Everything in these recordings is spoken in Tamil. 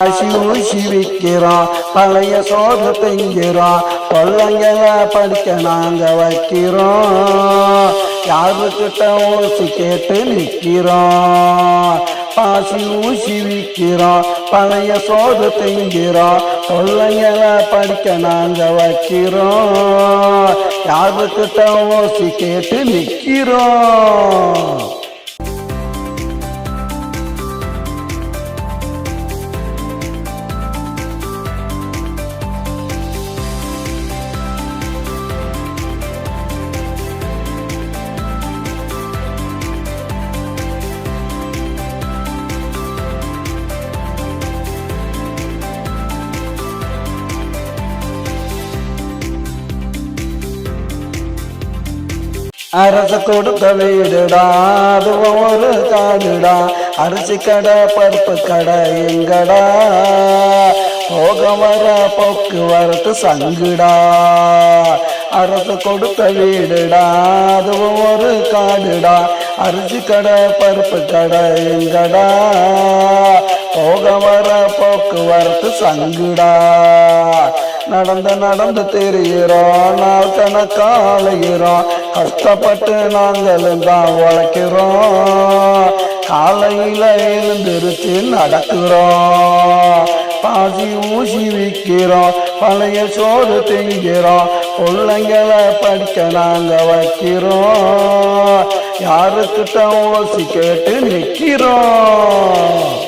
அசி பழைய சோறு திங்கிறோம் கொள்ளைங்களை படிக்க நாங்க வைக்கிறோம் யாருக்கிட்ட ஊசி கேட்டு நிற்கிறோம் பாசி ஊசி விற்கிறோம் பழைய சோறு திங்கிறோம் கொள்ளைங்களை படிக்க நாங்க வைக்கிறோம் யாருக்கிட்ட ஊசி கேட்டு நிற்கிறோம் அரசு கொடுத்த வீடுடா அதுவும் ஒரு காடுடா. அரிசி கடை பருப்பு கடை எங்கடா? போக வர போக்குவரத்து சங்குடா. அரசு கொடுத்த வீடுடா அதுவும் ஒரு காடுடா. அரிசி கடை பருப்பு கடை எங்கடா? போக வர போக்குவரத்து சங்குடா. நடந்து நடந்து தெரிகிறோம் நாள் கணக்காலைகிறோம் கஷ்டப்பட்டு நாங்களும் தான் உழைக்கிறோம். காலையில் எழுந்திருத்து நடக்கிறோம். பாசி ஊசி விற்கிறோம். பழைய சோறு திங்கிறோம் பிள்ளைங்களை படிக்க நாங்கள் வைக்கிறோம். யாருக்கிட்ட ஓசி கேட்டு நிற்கிறோம்.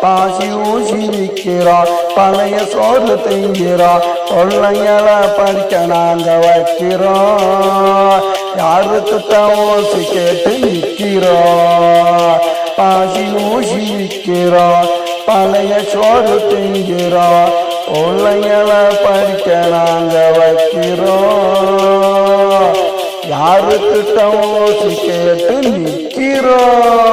பாசி ஊசி பழைய சோறு திங்கிறோம் கொள்ளைங்களை படிக்க நாங்க வைக்கிறோம். யாருக்கு ஊசி கேட்டு நிற்கிறோம். பாசி ஊசி பழைய சோறு திங்கிறோம் கொள்ளைங்களை படிக்க நாங்க வைக்கிறோம். யாருக்கிட்ட ஊசி கேட்டு நிற்கிறோம்.